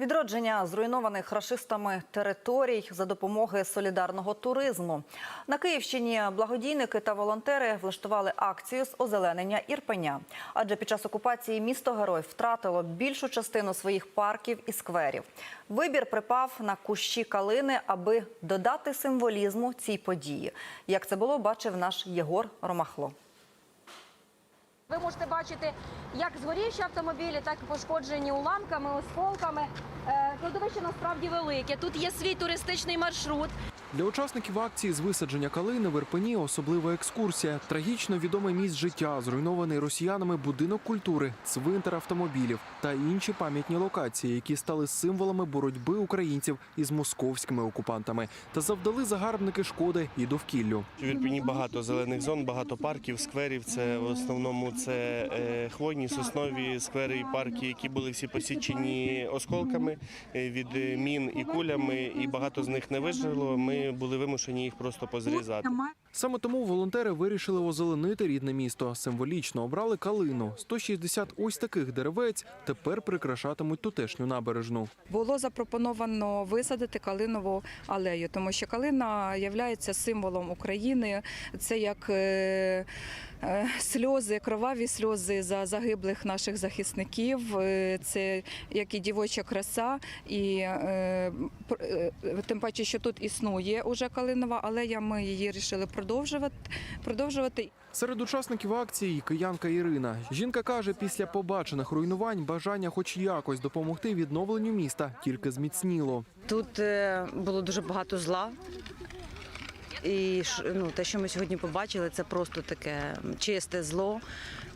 Відродження зруйнованих рашистами територій за допомоги солідарного туризму на Київщині. Благодійники та волонтери влаштували акцію з озеленення Ірпеня. Адже під час окупації місто герой втратило більшу частину своїх парків і скверів. Вибір припав на кущі калини, аби додати символізму цій події. Як це було, бачив наш Єгор Ромахло. Можете бачити як згорівші автомобілі, так і пошкоджені уламками, осколками. Е, Кладовище насправді велике. Тут є свій туристичний маршрут. Для учасників акції з висадження калини в Ірпені особлива екскурсія. Трагічно відоме місць життя, зруйнований росіянами будинок культури, цвинтар автомобілів та інші пам'ятні локації, які стали символами боротьби українців із московськими окупантами та завдали загарбники шкоди і довкіллю. В Ірпені багато зелених зон, багато парків, скверів. Це в основному це е, хвойні, соснові сквери і парки, які були всі посічені осколками е, від мін і кулями, і багато з них не вижило. Ми були вимушені їх просто позрізати. Саме тому волонтери вирішили озеленити рідне місто. Символічно обрали калину. 160 ось таких деревець тепер прикрашатимуть тутешню набережну. було запропоновано висадити калинову алею, тому що калина є символом України. Це як е, е, сльози, кроваві сльози за загиблих наших захисників. Е, Це як і дівоча краса, і тим паче, що тут існує уже калинова алея. Ми її вирішили продовжувати. продовжувати. Серед учасників акції киянка Ірина. Жінка каже, після побачених руйнувань бажання хоч якось допомогти відновленню міста тільки зміцніло. Тут е, було дуже багато зла. І ну, те, що ми сьогодні побачили, це просто таке чисте зло,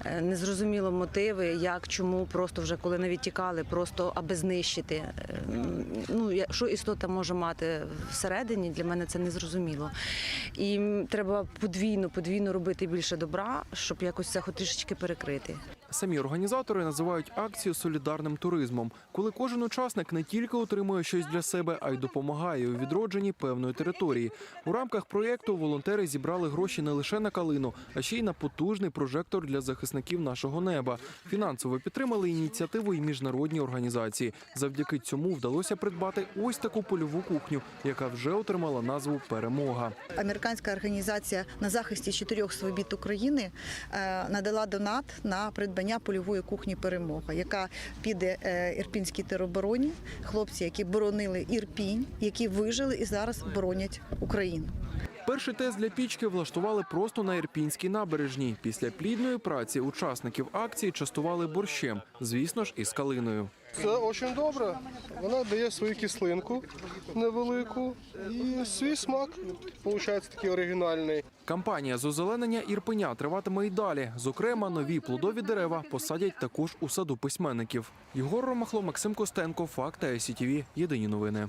Е, незрозуміло мотиви, як, чому, просто вже коли навіть тікали, просто аби знищити. Е, Ну, що істота може мати всередині, для мене це незрозуміло. І треба подвійно, подвійно робити більше добра, щоб якось це хоч трішечки перекрити. Самі організатори називають акцію солідарним туризмом, коли кожен учасник не тільки отримує щось для себе, а й допомагає у відродженні певної території. У рамках проєкту волонтери зібрали гроші не лише на калину, а ще й на потужний прожектор для захисників нашого неба. Фінансово підтримали ініціативу і міжнародні організації. Завдяки цьому вдалося придбати ось таку польову кухню, яка вже отримала назву Перемога. Американська організація на захисті чотирьох свобід України е, надала донат на придбання польової кухні Перемога, яка піде е, ірпінській теробороні. Хлопці, які боронили Ірпінь, які вижили і зараз боронять Україну. Перший тест для пічки влаштували просто на Ірпінській набережній. Після плідної праці учасників акції частували борщем, звісно ж, із калиною. Це дуже добре. Вона дає свою кислинку невелику і свій смак. Получається такий оригінальний. Кампанія з озеленення Ірпеня триватиме і далі. Зокрема, нові плодові дерева посадять також у саду письменників. Єгор Ромахло, Максим Костенко, Факти СІТВ. Єдині новини.